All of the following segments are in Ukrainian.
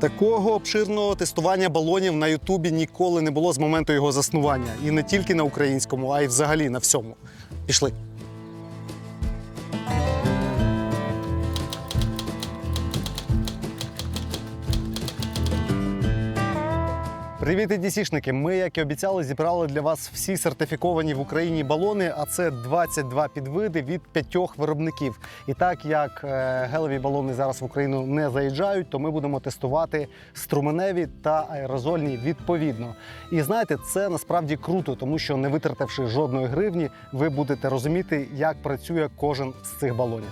Такого обширного тестування балонів на Ютубі ніколи не було з моменту його заснування. І не тільки на українському, а й взагалі на всьому. Пішли. Привіт, EDC-шники! Ми, як і обіцяли, зібрали для вас всі сертифіковані в Україні балони, а це 22 підвиди від п'ятьох виробників. І так як е, гелеві балони зараз в Україну не заїжджають, то ми будемо тестувати струменеві та аерозольні відповідно. І знаєте, це насправді круто, тому що не витративши жодної гривні, ви будете розуміти, як працює кожен з цих балонів.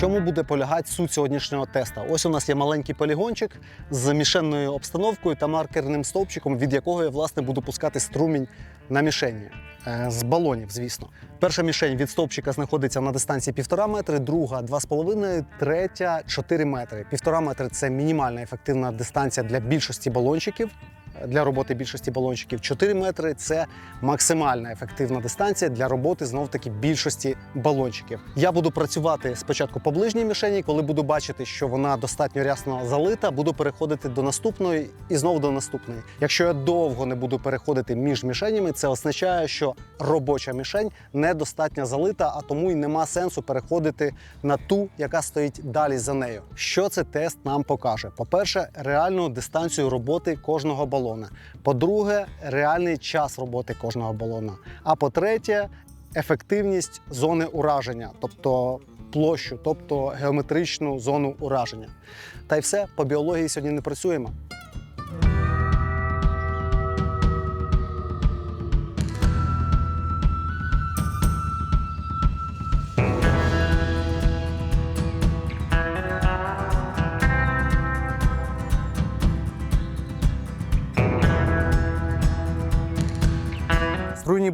Чому буде полягати суть сьогоднішнього теста? Ось у нас є маленький полігончик з замішеною обстановкою та маркерним стовпчиком, від якого я власне буду пускати струмінь на мішені. Е, З балонів, звісно. Перша мішень від стовпчика знаходиться на дистанції 1,5 метри, друга 2,5, третя 4 метри. 1,5 метри це мінімальна ефективна дистанція для більшості балончиків. Для роботи більшості балончиків 4 метри це максимальна ефективна дистанція для роботи знов таки більшості балончиків. Я буду працювати спочатку по ближній мішені, коли буду бачити, що вона достатньо рясно залита, буду переходити до наступної і знову до наступної. Якщо я довго не буду переходити між мішенями, це означає, що робоча мішень недостатньо залита, а тому й нема сенсу переходити на ту, яка стоїть далі за нею. Що це тест нам покаже? По-перше, реальну дистанцію роботи кожного балона. По-друге, реальний час роботи кожного балона. А по-третє, ефективність зони ураження, тобто площу, тобто геометричну зону ураження. Та й все, по біології сьогодні не працюємо.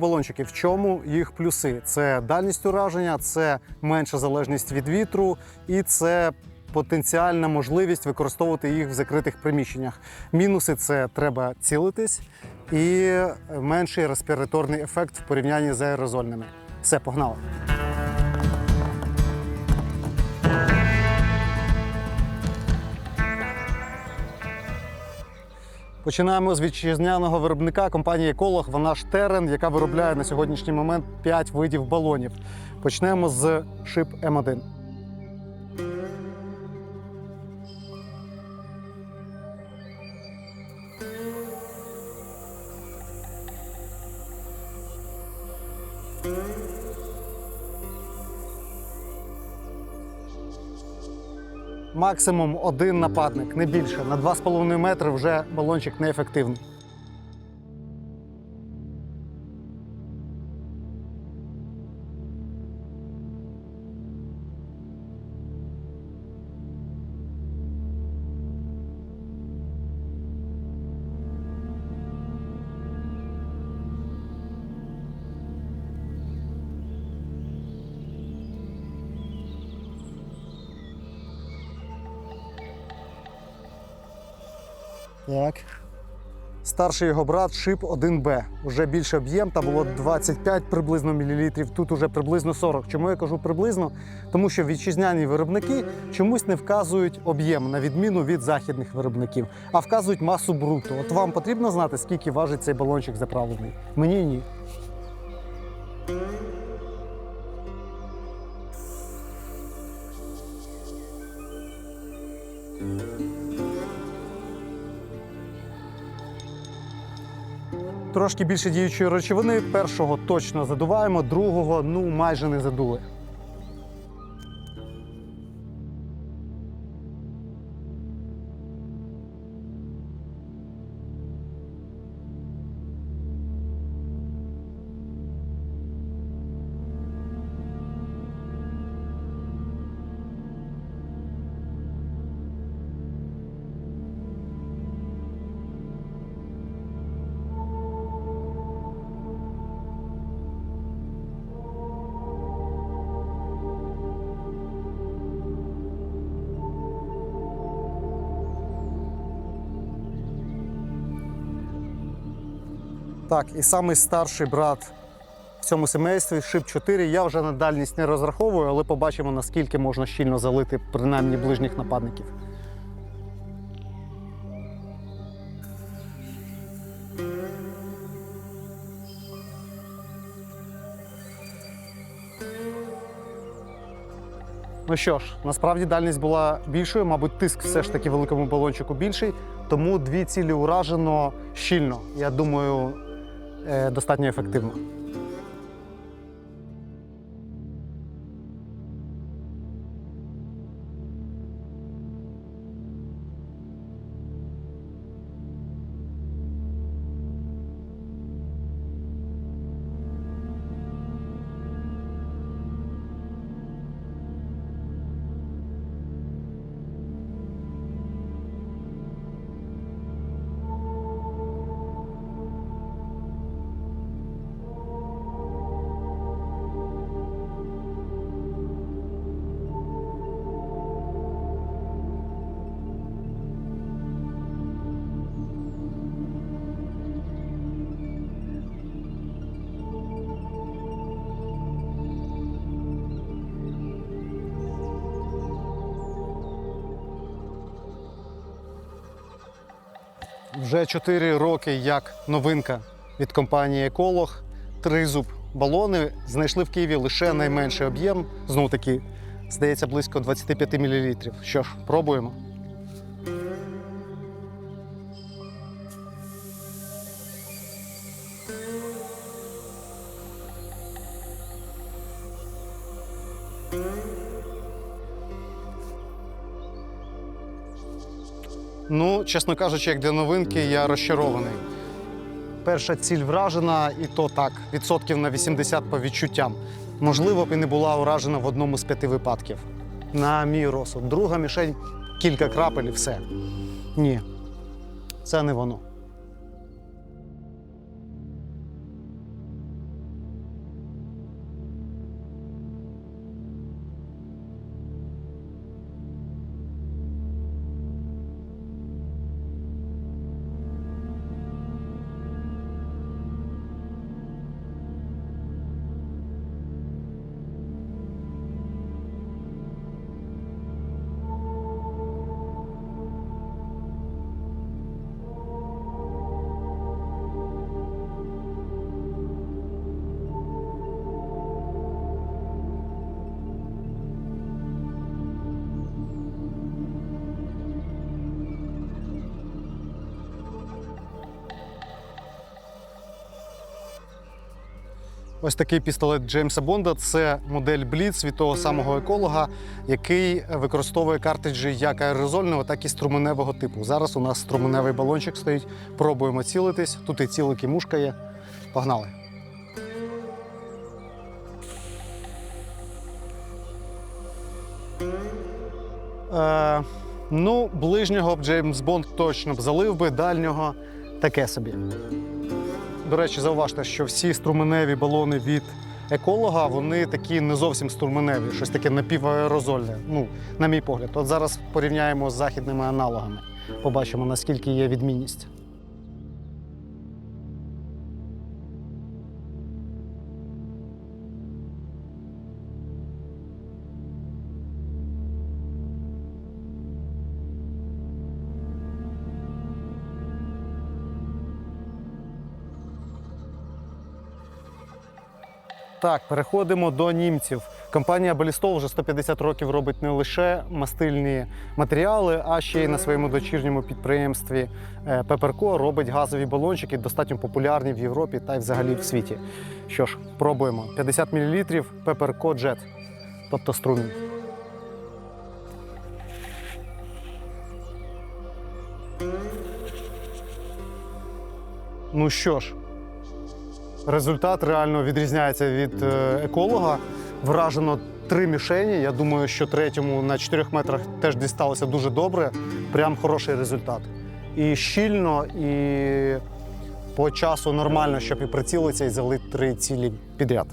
Балончики. В чому їх плюси? Це дальність ураження, це менша залежність від вітру і це потенціальна можливість використовувати їх в закритих приміщеннях. Мінуси це треба цілитись і менший респіраторний ефект в порівнянні з аерозольними. Все, погнали. Починаємо з вітчизняного виробника компанії Еколог. Вона ж Терен, яка виробляє на сьогоднішній момент 5 видів балонів. Почнемо з шип М1. Максимум один нападник, не більше. На 2,5 метри вже балончик неефективний. Так. Старший його брат шип 1Б. Уже більше об'єм, там було 25 приблизно мілілітрів, тут уже приблизно 40. Чому я кажу приблизно? Тому що вітчизняні виробники чомусь не вказують об'єм, на відміну від західних виробників, а вказують масу бруту. От вам потрібно знати, скільки важить цей балончик заправлений? Мені ні. Трошки більше діючої речовини. Першого точно задуваємо, другого ну майже не задули. Так, і самий старший брат цьому семействі шип 4. Я вже на дальність не розраховую, але побачимо, наскільки можна щільно залити принаймні ближніх нападників. Ну що ж, насправді дальність була більшою, мабуть, тиск все ж таки великому балончику більший, тому дві цілі уражено щільно. Я думаю, достатньо ефективно. Вже 4 роки як новинка від компанії Еколог. Тризуб балони знайшли в Києві лише найменший об'єм. Знову таки, здається, близько 25 мл. Що ж, пробуємо. Ну, чесно кажучи, як для новинки, я розчарований. Перша ціль вражена, і то так, відсотків на 80 по відчуттям. Можливо, б і не була уражена в одному з п'яти випадків. На мій розсуд. Друга мішень кілька крапель і все. Ні, це не воно. Ось такий пістолет Джеймса Бонда це модель Blitz від того самого еколога, який використовує картриджі як аерозольного, так і струменевого типу. Зараз у нас струменевий балончик стоїть. Пробуємо цілитись. Тут і цілик, і мушка. Погнали. Е, ну, ближнього б Джеймс Бонд точно б залив би, дальнього таке собі. До речі, зауважте, що всі струменеві балони від еколога, вони такі не зовсім струменеві, щось таке напіваерозольне. Ну, на мій погляд. От зараз порівняємо з західними аналогами. Побачимо, наскільки є відмінність. Так, переходимо до німців. Компанія Балістол вже 150 років робить не лише мастильні матеріали, а ще й на своєму дочірньому підприємстві е, Пеперко робить газові балончики, достатньо популярні в Європі та й взагалі в світі. Що ж, пробуємо. 50 мл Пеперко Jet, тобто струмінь. Ну що ж, Результат реально відрізняється від е, еколога. Вражено три мішені. Я думаю, що третьому на 4 метрах теж дісталося дуже добре. Прям хороший результат. І щільно, і по часу нормально, щоб і прицілитися, і залити три цілі підряд.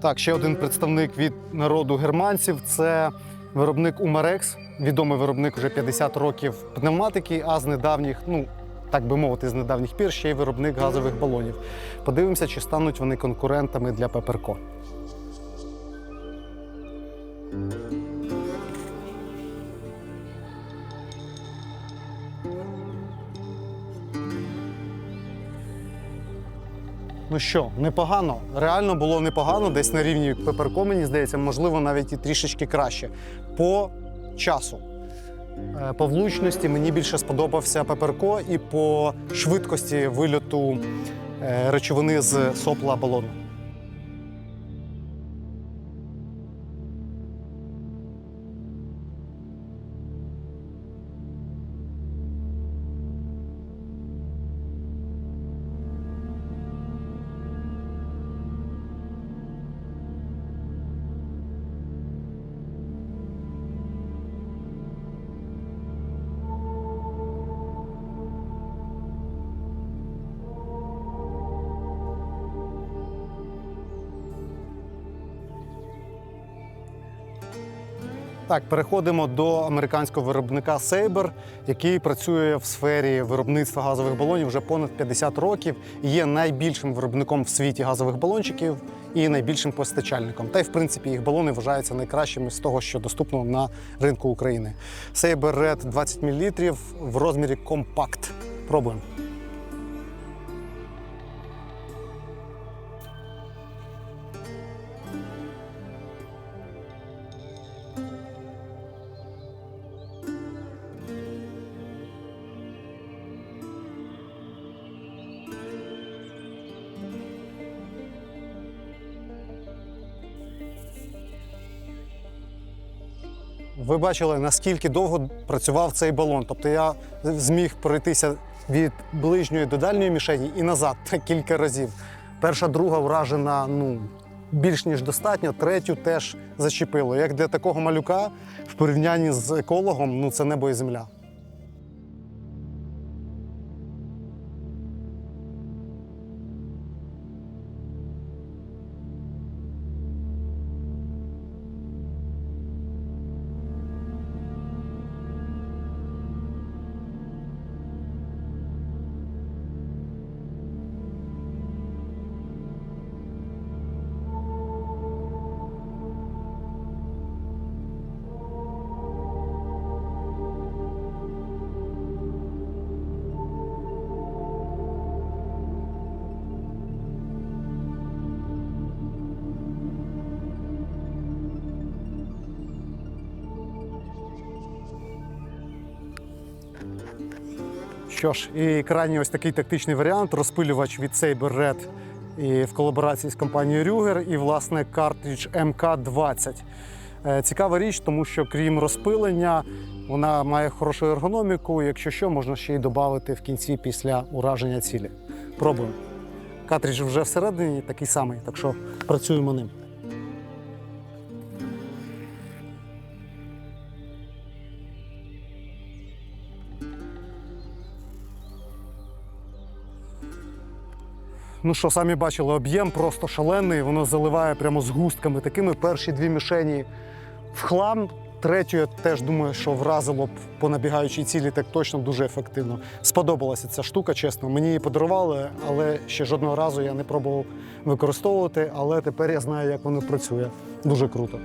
Так, ще один представник від народу германців це виробник Умарекс, відомий виробник вже 50 років пневматики, а з недавніх, ну так би мовити, з недавніх пір ще й виробник газових балонів. Подивимося, чи стануть вони конкурентами для Пеперко. Ну що, непогано. Реально було непогано, десь на рівні Пеперко, мені здається, можливо, навіть і трішечки краще. По часу. Е, По влучності мені більше сподобався Пеперко і по швидкості вильоту е, речовини з сопла балону. Так, переходимо до американського виробника Sabre, який працює в сфері виробництва газових балонів вже понад 50 років і є найбільшим виробником в світі газових балончиків і найбільшим постачальником. Та й в принципі їх балони вважаються найкращими з того, що доступно на ринку України. Sabre Red 20 мл в розмірі компакт. Пробуємо. Ви бачили, наскільки довго працював цей балон. Тобто я зміг пройтися від ближньої до дальньої мішені і назад кілька разів. Перша, друга вражена ну, більш ніж достатньо, третю теж зачепило. Як для такого малюка в порівнянні з екологом, ну це небо і земля. Що ж, і крайній ось такий тактичний варіант розпилювач від Saber Red і в колаборації з компанією Rüger і, власне, картридж МК-20. Е, Цікава річ, тому що крім розпилення, вона має хорошу ергономіку. Якщо що, можна ще й додати в кінці після ураження цілі. Пробуємо. Картридж вже всередині такий самий, так що працюємо ним. Ну що, самі бачили, об'єм просто шалений, воно заливає прямо з густками такими. Перші дві мішені в хлам. Третю, я теж думаю, що вразило б по набігаючій цілі так точно дуже ефективно. Сподобалася ця штука, чесно. Мені її подарували, але ще жодного разу я не пробував використовувати. Але тепер я знаю, як воно працює. Дуже круто.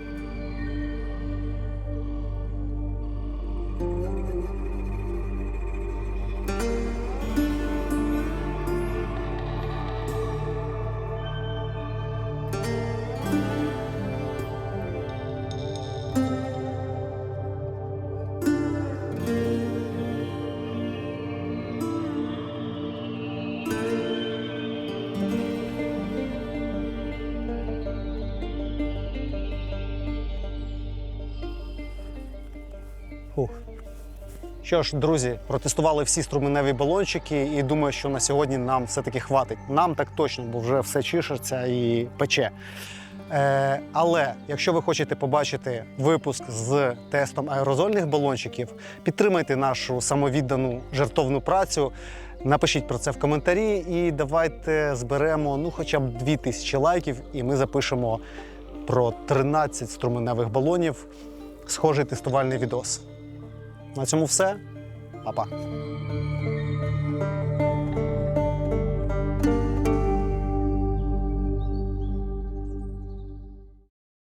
Що ж, друзі, протестували всі струменеві балончики, і думаю, що на сьогодні нам все-таки хватить. Нам так точно, бо вже все чишеться і пече. Е, але якщо ви хочете побачити випуск з тестом аерозольних балончиків, підтримайте нашу самовіддану жертовну працю. Напишіть про це в коментарі і давайте зберемо ну, хоча б 2000 лайків, і ми запишемо про 13 струменевих балонів. Схожий тестувальний відос. На цьому все. Па-па.